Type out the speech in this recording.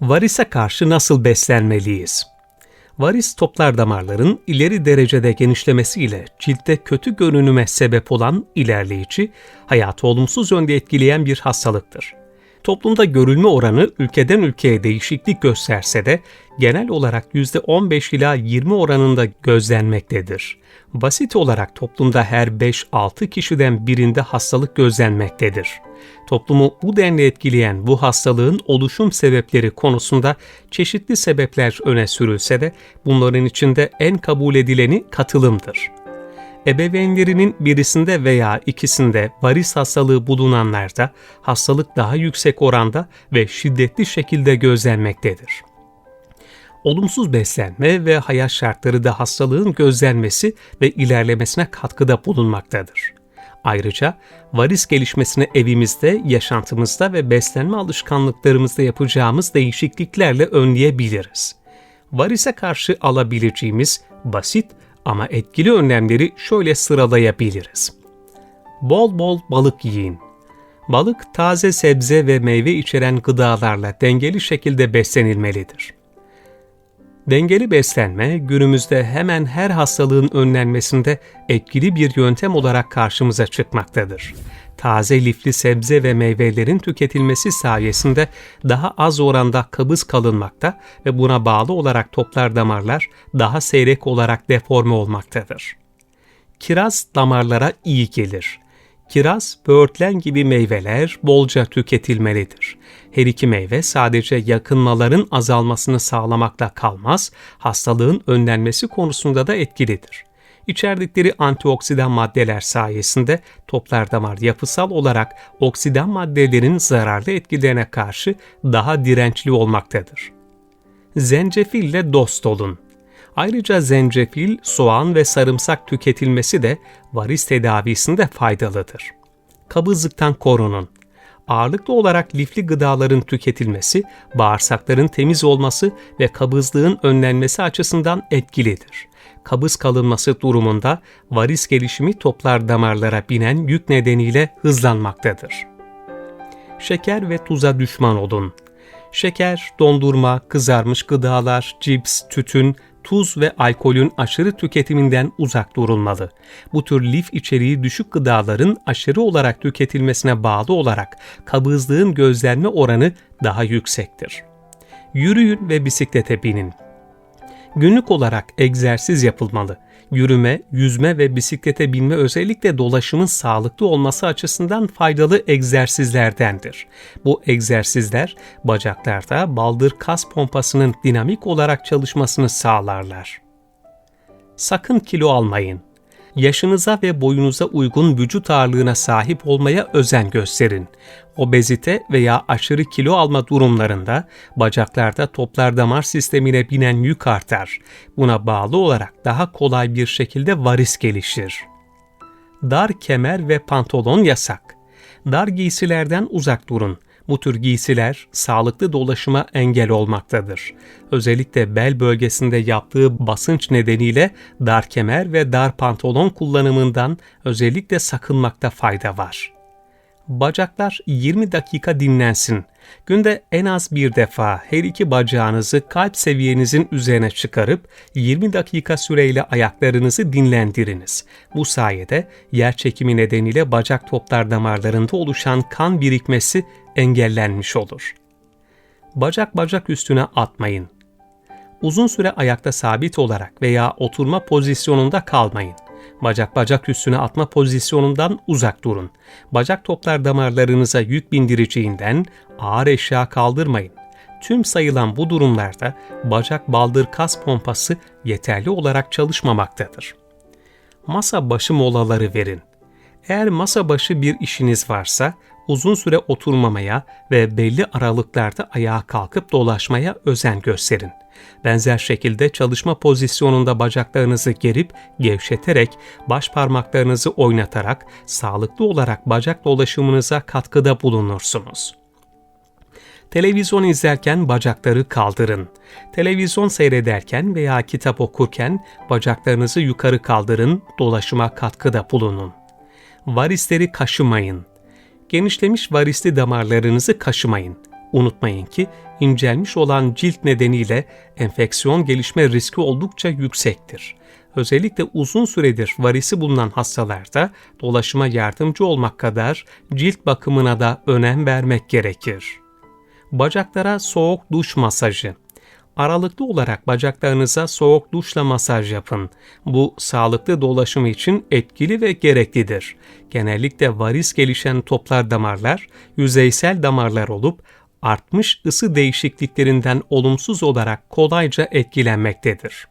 Varise karşı nasıl beslenmeliyiz? Varis toplar damarların ileri derecede genişlemesiyle ciltte kötü görünüme sebep olan ilerleyici, hayatı olumsuz yönde etkileyen bir hastalıktır. Toplumda görülme oranı ülkeden ülkeye değişiklik gösterse de genel olarak %15 ila 20 oranında gözlenmektedir. Basit olarak toplumda her 5-6 kişiden birinde hastalık gözlenmektedir. Toplumu bu denli etkileyen bu hastalığın oluşum sebepleri konusunda çeşitli sebepler öne sürülse de bunların içinde en kabul edileni katılımdır ebeveynlerinin birisinde veya ikisinde varis hastalığı bulunanlarda hastalık daha yüksek oranda ve şiddetli şekilde gözlenmektedir. Olumsuz beslenme ve hayat şartları da hastalığın gözlenmesi ve ilerlemesine katkıda bulunmaktadır. Ayrıca varis gelişmesini evimizde, yaşantımızda ve beslenme alışkanlıklarımızda yapacağımız değişikliklerle önleyebiliriz. Varise karşı alabileceğimiz basit ama etkili önlemleri şöyle sıralayabiliriz. Bol bol balık yiyin. Balık taze sebze ve meyve içeren gıdalarla dengeli şekilde beslenilmelidir. Dengeli beslenme günümüzde hemen her hastalığın önlenmesinde etkili bir yöntem olarak karşımıza çıkmaktadır. Taze lifli sebze ve meyvelerin tüketilmesi sayesinde daha az oranda kabız kalınmakta ve buna bağlı olarak toplar damarlar daha seyrek olarak deforme olmaktadır. Kiraz damarlara iyi gelir. Kiraz, böğürtlen gibi meyveler bolca tüketilmelidir. Her iki meyve sadece yakınmaların azalmasını sağlamakla kalmaz, hastalığın önlenmesi konusunda da etkilidir. İçerdikleri antioksidan maddeler sayesinde toplar damar yapısal olarak oksidan maddelerin zararlı etkilerine karşı daha dirençli olmaktadır. Zencefille dost olun. Ayrıca zencefil, soğan ve sarımsak tüketilmesi de varis tedavisinde faydalıdır. Kabızlıktan korunun. Ağırlıklı olarak lifli gıdaların tüketilmesi, bağırsakların temiz olması ve kabızlığın önlenmesi açısından etkilidir. Kabız kalınması durumunda varis gelişimi toplar damarlara binen yük nedeniyle hızlanmaktadır. Şeker ve tuza düşman olun. Şeker, dondurma, kızarmış gıdalar, cips, tütün, tuz ve alkolün aşırı tüketiminden uzak durulmalı. Bu tür lif içeriği düşük gıdaların aşırı olarak tüketilmesine bağlı olarak kabızlığın gözlenme oranı daha yüksektir. Yürüyün ve bisiklete binin. Günlük olarak egzersiz yapılmalı. Yürüme, yüzme ve bisiklete binme özellikle dolaşımın sağlıklı olması açısından faydalı egzersizlerdendir. Bu egzersizler bacaklarda baldır kas pompasının dinamik olarak çalışmasını sağlarlar. Sakın kilo almayın yaşınıza ve boyunuza uygun vücut ağırlığına sahip olmaya özen gösterin. Obezite veya aşırı kilo alma durumlarında bacaklarda toplar damar sistemine binen yük artar. Buna bağlı olarak daha kolay bir şekilde varis gelişir. Dar kemer ve pantolon yasak. Dar giysilerden uzak durun bu tür giysiler sağlıklı dolaşıma engel olmaktadır. Özellikle bel bölgesinde yaptığı basınç nedeniyle dar kemer ve dar pantolon kullanımından özellikle sakınmakta fayda var. Bacaklar 20 dakika dinlensin. Günde en az bir defa her iki bacağınızı kalp seviyenizin üzerine çıkarıp 20 dakika süreyle ayaklarınızı dinlendiriniz. Bu sayede yer çekimi nedeniyle bacak toplar damarlarında oluşan kan birikmesi engellenmiş olur. Bacak bacak üstüne atmayın. Uzun süre ayakta sabit olarak veya oturma pozisyonunda kalmayın. Bacak bacak üstüne atma pozisyonundan uzak durun. Bacak toplar damarlarınıza yük bindireceğinden ağır eşya kaldırmayın. Tüm sayılan bu durumlarda bacak baldır kas pompası yeterli olarak çalışmamaktadır. Masa başı molaları verin. Eğer masa başı bir işiniz varsa uzun süre oturmamaya ve belli aralıklarda ayağa kalkıp dolaşmaya özen gösterin. Benzer şekilde çalışma pozisyonunda bacaklarınızı gerip gevşeterek, baş parmaklarınızı oynatarak sağlıklı olarak bacak dolaşımınıza katkıda bulunursunuz. Televizyon izlerken bacakları kaldırın. Televizyon seyrederken veya kitap okurken bacaklarınızı yukarı kaldırın, dolaşıma katkıda bulunun. Varisleri kaşımayın genişlemiş varisli damarlarınızı kaşımayın. Unutmayın ki incelmiş olan cilt nedeniyle enfeksiyon gelişme riski oldukça yüksektir. Özellikle uzun süredir varisi bulunan hastalarda dolaşıma yardımcı olmak kadar cilt bakımına da önem vermek gerekir. Bacaklara soğuk duş masajı Aralıklı olarak bacaklarınıza soğuk duşla masaj yapın. Bu sağlıklı dolaşım için etkili ve gereklidir. Genellikle varis gelişen toplar damarlar yüzeysel damarlar olup artmış ısı değişikliklerinden olumsuz olarak kolayca etkilenmektedir.